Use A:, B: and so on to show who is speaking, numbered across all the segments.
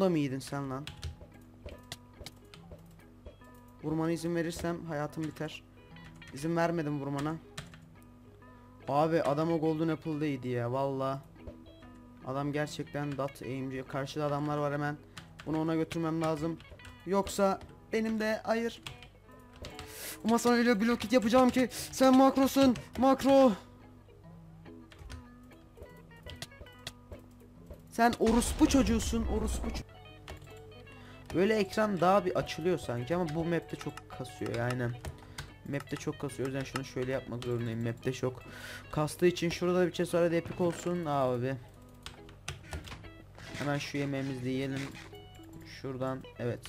A: Onu da mı sen lan? Vurmana izin verirsem hayatım biter. İzin vermedim vurmana. Abi adam o Golden Apple'daydı ya valla. Adam gerçekten dat aimci. Karşıda adamlar var hemen. Bunu ona götürmem lazım. Yoksa benim de hayır. Ama sana öyle blok hit yapacağım ki sen makrosun. Makro. Sen orospu çocuğusun. Orospu ço- Böyle ekran daha bir açılıyor sanki ama bu map'te çok kasıyor yani. Map'te çok kasıyor. O yüzden şunu şöyle yapmak zorundayım. Map'te çok kastığı için şurada bir chest var epik olsun abi. Hemen şu yemeğimizi yiyelim. Şuradan evet.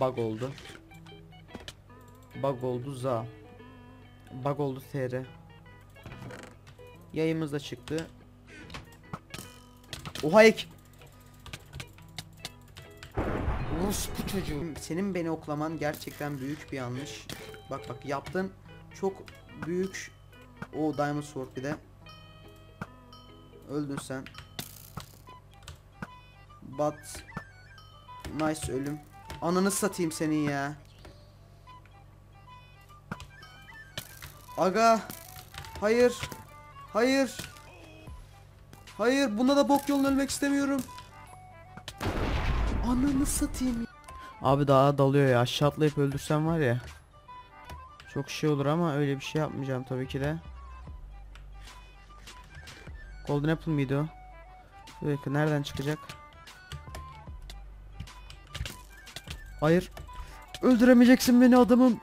A: Bug oldu. Bug oldu za. Bug oldu tr. Yayımız da çıktı. Oha ek. bu çocuğu. Senin beni oklaman gerçekten büyük bir yanlış. Bak bak yaptın çok büyük. O Diamond Sword bir de. Öldün sen. But nice ölüm. Ananı satayım senin ya. Aga. Hayır. Hayır. Hayır bunda da bok yolunu ölmek istemiyorum. Ananı satayım. Abi daha dalıyor ya aşağı atlayıp öldürsem var ya. Çok şey olur ama öyle bir şey yapmayacağım tabii ki de. Golden Apple mıydı o? Bir nereden çıkacak? Hayır. Öldüremeyeceksin beni adamım.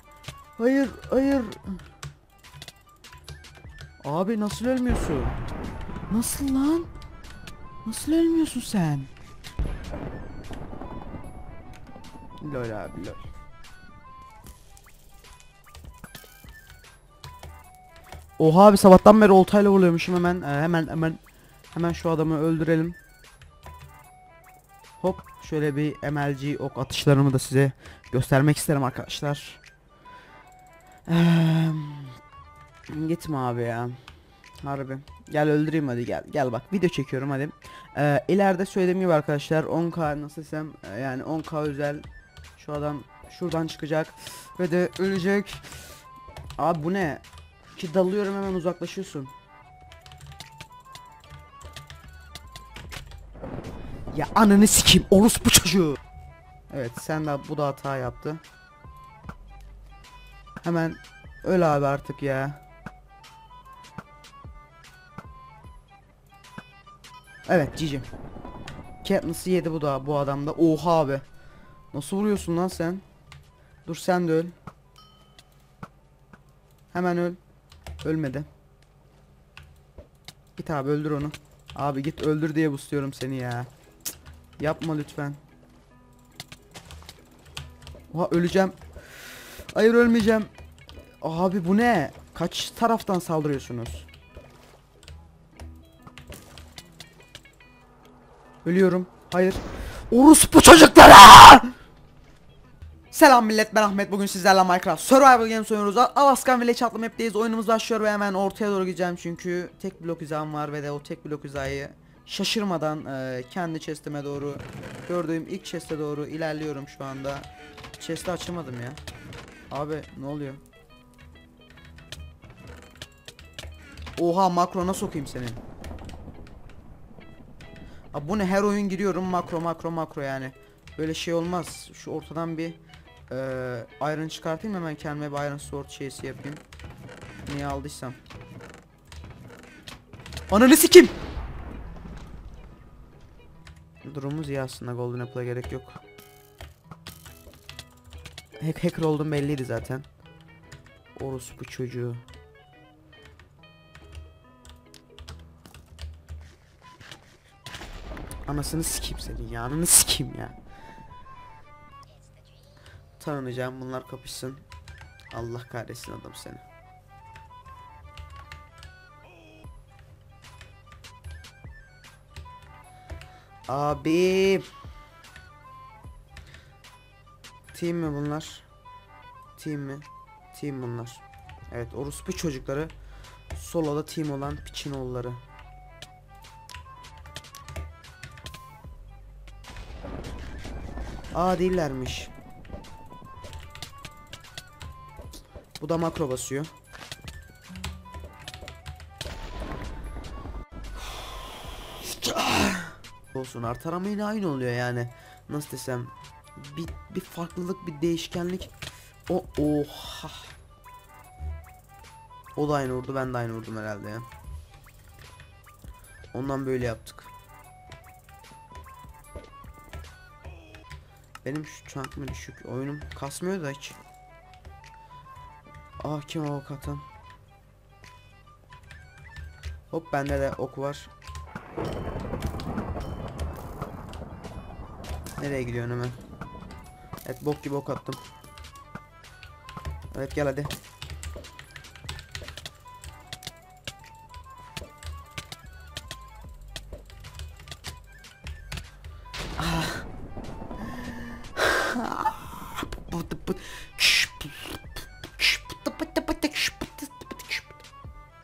A: Hayır, hayır. Abi nasıl ölmüyorsun? Nasıl lan? Nasıl ölmüyorsun sen? Lol abi lol. Oha abi sabahtan beri oltayla vuruyormuşum hemen Ee, hemen hemen hemen şu adamı öldürelim. Hop şöyle bir MLG ok atışlarımı da size göstermek isterim arkadaşlar. Eee gitme abi ya. Harbi. Gel öldüreyim hadi gel. Gel bak video çekiyorum hadi. Ee, ileride söylediğim gibi arkadaşlar 10k nasıl desem e, yani 10k özel şu adam şuradan çıkacak ve de ölecek. Abi bu ne? Ki dalıyorum hemen uzaklaşıyorsun. Ya ananı sikeyim orospu çocuğu. Evet sen de bu da hata yaptı. Hemen öl abi artık ya. Evet Cici. Katniss'ı yedi bu da bu adamda. Oha abi. Nasıl vuruyorsun lan sen? Dur sen de öl. Hemen öl. Ölmedi. Git abi öldür onu. Abi git öldür diye busluyorum seni ya. Cık, Yapma lütfen. Oha öleceğim. Hayır ölmeyeceğim. Abi bu ne? Kaç taraftan saldırıyorsunuz? Ölüyorum. Hayır. Orospu çocuklara! Selam millet ben Ahmet. Bugün sizlerle Minecraft Survival Games oynuyoruz. Alaskan Village adlı map'teyiz. Oyunumuz başlıyor ve hemen ortaya doğru gideceğim. Çünkü tek blok hizam var ve de o tek blok hizayı şaşırmadan e, kendi chest'ime doğru gördüğüm ilk chest'e doğru ilerliyorum şu anda. Chest'i açamadım ya. Abi ne oluyor? Oha makrona sokayım senin Abi bu ne her oyun giriyorum makro makro makro yani Böyle şey olmaz şu ortadan bir ee, iron çıkartayım hemen kendime bir iron sword şeysi yapayım. Niye aldıysam. Ananı sikim. Durumumuz iyi aslında golden apple'a gerek yok. Hack hacker oldum belliydi zaten. Orospu çocuğu. Anasını sikeyim senin ya. Ananı sikeyim ya. Tanınacağım bunlar kapışsın. Allah kahretsin adam seni. Abi. Team mi bunlar? Team mi? Team bunlar. Evet orospu çocukları. Solo'da team olan piçinoğulları. Aa değillermiş. Bu da makro basıyor. Olsun artar aynı oluyor yani. Nasıl desem bir, bir farklılık bir değişkenlik. O oha. O da aynı vurdu ben de aynı vurdum herhalde ya. Ondan böyle yaptık. Benim şu çank mı düşük? Oyunum kasmıyor da hiç. Ah kim avukatım? Hop bende de ok var. Nereye gidiyorsun hemen? Evet bok gibi ok attım. Evet gel hadi.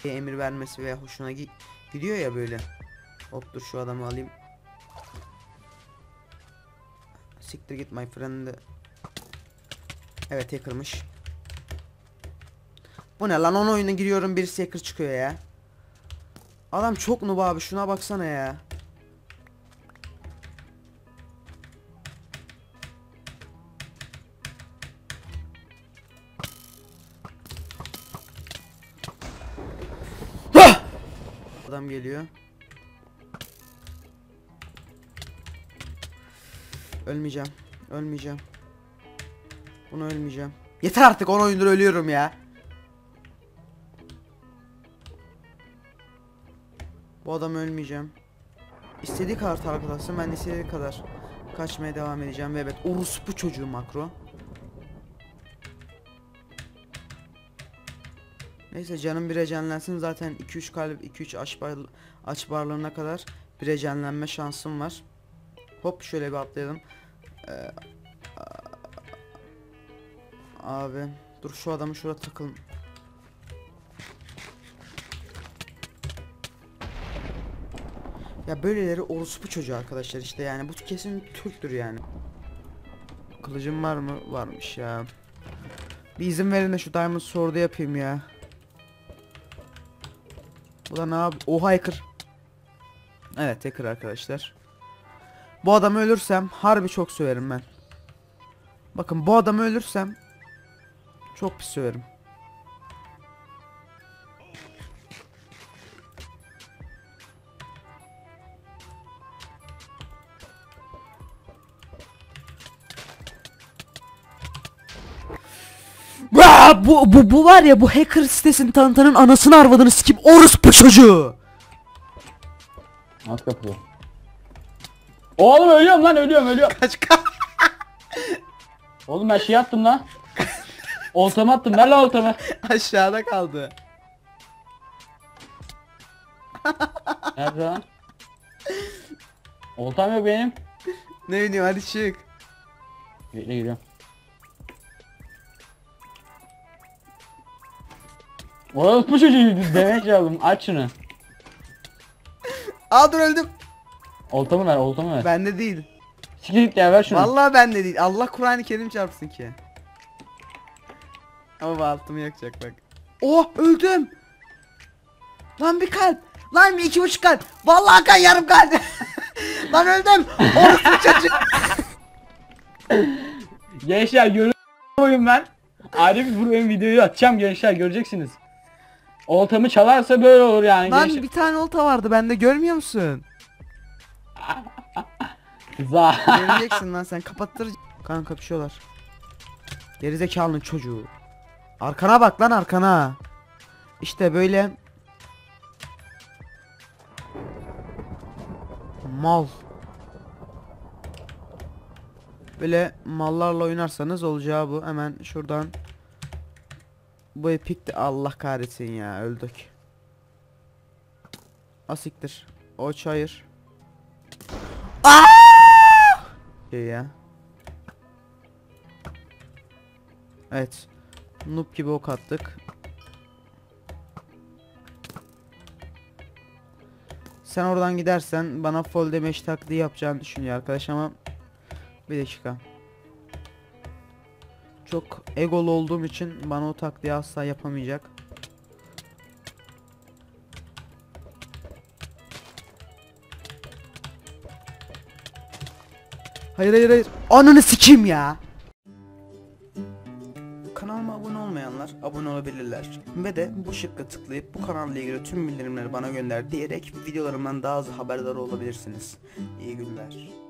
A: Emir vermesi veya hoşuna gi- gidiyor ya böyle. Hop dur şu adamı alayım. Siktir git my friend. Evet hacker'mış. Bu ne lan on oyuna giriyorum bir hacker çıkıyor ya. Adam çok noob abi şuna baksana ya. Adam geliyor. Ölmeyeceğim. Ölmeyeceğim. Bunu ölmeyeceğim. Yeter artık 10 oyundur ölüyorum ya. Bu adam ölmeyeceğim. İstediği kadar tarkalasın ben istediği kadar kaçmaya devam edeceğim ve evet orospu çocuğu makro. Neyse canım bir rejenlensin zaten 2-3 kalp 2-3 aç, bar, aç barlarına kadar bir rejenlenme şansım var. Hop şöyle bir atlayalım. Ee, abi dur şu adamı şurada takıl. Ya böyleleri orospu çocuğu arkadaşlar işte yani bu kesin Türktür yani. Kılıcım var mı? Varmış ya. Bir izin verin de şu Diamond Sword'u yapayım ya. Bu da ne yap? Oha hacker. Evet hacker arkadaşlar. Bu adamı ölürsem harbi çok söverim ben. Bakın bu adamı ölürsem çok pis söverim. Bu, bu, bu var ya bu hacker sitesini tanıtanın anasını arvadını sikim orospu çocuğu.
B: Nasıl kapıyor? Oğlum ölüyorum lan ölüyorum ölüyorum.
A: Kaç kaç.
B: Oğlum ben şey attım lan. Oltamı attım ver lan oltamı.
A: Aşağıda kaldı.
B: Nerede lan? Oltam yok benim.
A: Ne bileyim hadi çık.
B: Bekle geliyorum. Oğlum bu çocuğu demek lazım aç şunu.
A: Aa dur öldüm.
B: Oltamı ver oltamı ver.
A: Bende değil.
B: Siktir git ya ver şunu.
A: Vallahi bende değil. Allah Kur'an-ı Kerim çarpsın ki. Ama baltımı yakacak bak. Oh öldüm. Lan bir kalp. Lan bir iki buçuk kalp. Vallahi kan yarım kalp. Lan öldüm. Orası çocuk.
B: Gençler görün oyun ben. Arif benim videoyu atacağım gençler göreceksiniz. Oltamı çalarsa böyle olur yani
A: Lan bir tane olta vardı bende görmüyor musun?
B: Za.
A: Geleceksin lan sen kapattır. Kan kapışıyorlar. Gerizekalının çocuğu. Arkana bak lan arkana. İşte böyle. Mal. Böyle mallarla oynarsanız olacağı bu. Hemen şuradan. Bu epik de Allah kahretsin ya öldük. Asiktir. O çayır. Şey ya. Evet. Noob gibi ok attık. Sen oradan gidersen bana fall damage taklidi yapacağını düşünüyor arkadaş ama bir dakika. Çok egolu olduğum için bana o taktiği asla yapamayacak. Hayır hayır hayır. Ananı sikeyim ya. Kanalıma abone olmayanlar abone olabilirler. Ve de bu şıkkı tıklayıp bu kanalla ilgili tüm bildirimleri bana gönder diyerek videolarımdan daha az haberdar olabilirsiniz. İyi günler.